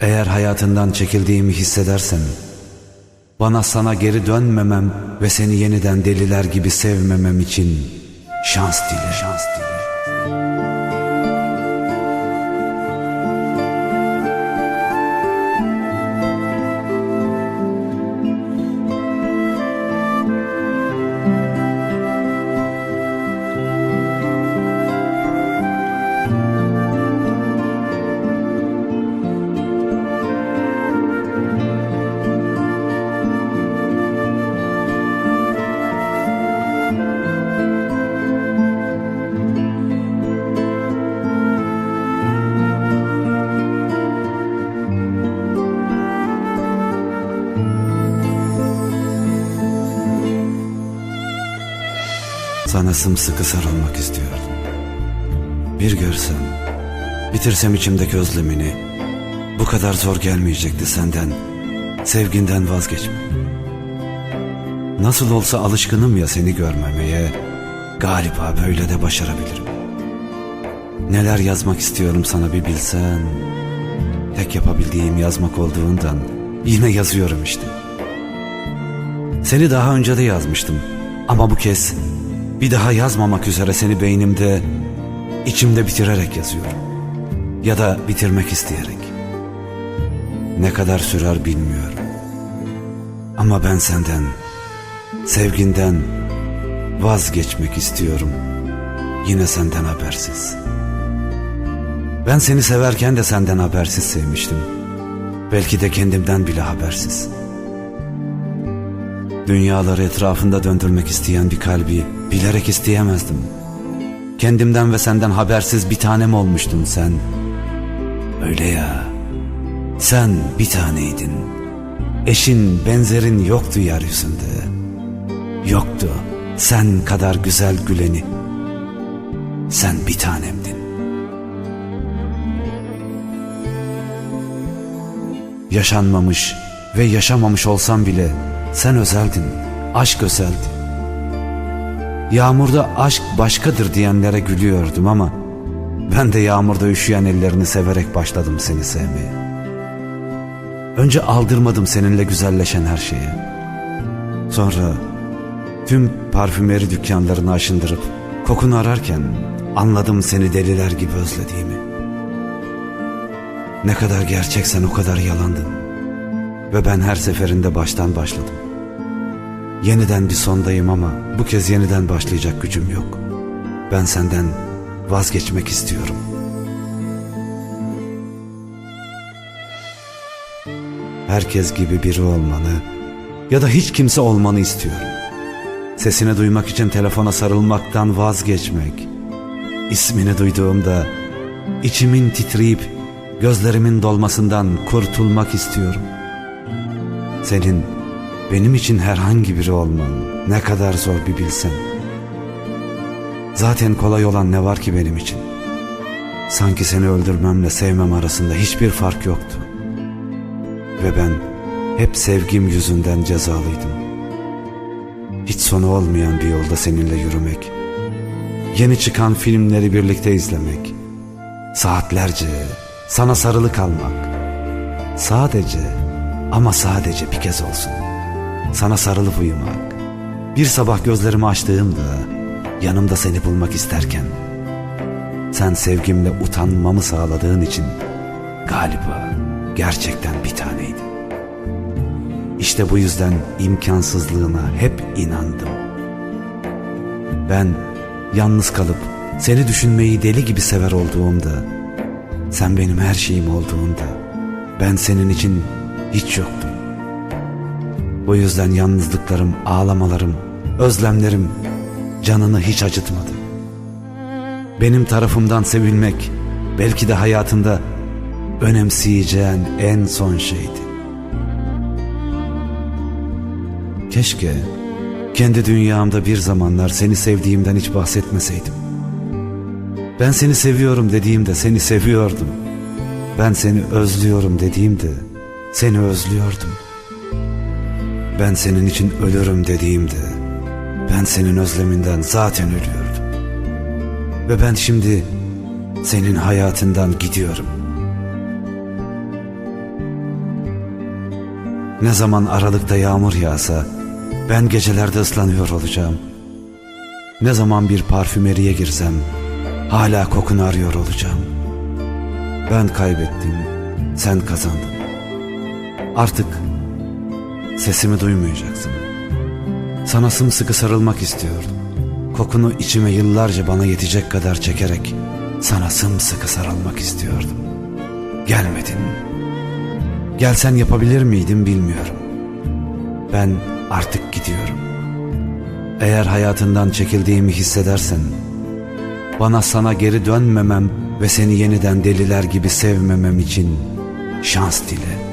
Eğer hayatından çekildiğimi hissedersen, bana sana geri dönmemem ve seni yeniden deliler gibi sevmemem için şans dile, şans dile. Sana sımsıkı sarılmak istiyordum. Bir görsem, bitirsem içimdeki özlemini, bu kadar zor gelmeyecekti senden, sevginden vazgeçme. Nasıl olsa alışkınım ya seni görmemeye, galiba böyle de başarabilirim. Neler yazmak istiyorum sana bir bilsen, tek yapabildiğim yazmak olduğundan yine yazıyorum işte. Seni daha önce de yazmıştım ama bu kez bir daha yazmamak üzere seni beynimde, içimde bitirerek yazıyorum. Ya da bitirmek isteyerek. Ne kadar sürer bilmiyorum. Ama ben senden, sevginden vazgeçmek istiyorum. Yine senden habersiz. Ben seni severken de senden habersiz sevmiştim. Belki de kendimden bile habersiz. Dünyaları etrafında döndürmek isteyen bir kalbi bilerek isteyemezdim. Kendimden ve senden habersiz bir tanem olmuştun sen. Öyle ya. Sen bir taneydin. Eşin, benzerin yoktu yeryüzünde. Yoktu. Sen kadar güzel güleni. Sen bir tanemdin. Yaşanmamış ve yaşamamış olsam bile sen özeldin, aşk özeldi. Yağmurda aşk başkadır diyenlere gülüyordum ama ben de yağmurda üşüyen ellerini severek başladım seni sevmeye. Önce aldırmadım seninle güzelleşen her şeye. Sonra tüm parfümeri dükkanlarını aşındırıp kokunu ararken anladım seni deliler gibi özlediğimi. Ne kadar gerçeksen o kadar yalandın. Ve ben her seferinde baştan başladım. Yeniden bir sondayım ama bu kez yeniden başlayacak gücüm yok. Ben senden vazgeçmek istiyorum. Herkes gibi biri olmanı ya da hiç kimse olmanı istiyorum. Sesini duymak için telefona sarılmaktan vazgeçmek. İsmini duyduğumda içimin titreyip gözlerimin dolmasından kurtulmak istiyorum. Senin benim için herhangi biri olman ne kadar zor bir bilsen. Zaten kolay olan ne var ki benim için? Sanki seni öldürmemle sevmem arasında hiçbir fark yoktu. Ve ben hep sevgim yüzünden cezalıydım. Hiç sonu olmayan bir yolda seninle yürümek. Yeni çıkan filmleri birlikte izlemek. Saatlerce sana sarılı kalmak. Sadece ama sadece bir kez olsun. Sana sarılıp uyumak. Bir sabah gözlerimi açtığımda yanımda seni bulmak isterken sen sevgimle utanmamı sağladığın için galiba gerçekten bir taneydi. İşte bu yüzden imkansızlığına hep inandım. Ben yalnız kalıp seni düşünmeyi deli gibi sever olduğumda, sen benim her şeyim olduğunda, ben senin için hiç yoktum. Bu yüzden yalnızlıklarım, ağlamalarım, özlemlerim canını hiç acıtmadı. Benim tarafımdan sevilmek belki de hayatında önemseyeceğin en son şeydi. Keşke kendi dünyamda bir zamanlar seni sevdiğimden hiç bahsetmeseydim. Ben seni seviyorum dediğimde seni seviyordum. Ben seni özlüyorum dediğimde seni özlüyordum. Ben senin için ölürüm dediğimde ben senin özleminden zaten ölüyordum. Ve ben şimdi senin hayatından gidiyorum. Ne zaman aralıkta yağmur yağsa ben gecelerde ıslanıyor olacağım. Ne zaman bir parfümeriye girsem hala kokunu arıyor olacağım. Ben kaybettim, sen kazandın. Artık sesimi duymayacaksın. Sana sımsıkı sarılmak istiyordum. Kokunu içime yıllarca bana yetecek kadar çekerek sana sımsıkı sarılmak istiyordum. Gelmedin. Gelsen yapabilir miydim bilmiyorum. Ben artık gidiyorum. Eğer hayatından çekildiğimi hissedersen, bana sana geri dönmemem ve seni yeniden deliler gibi sevmemem için şans dile.''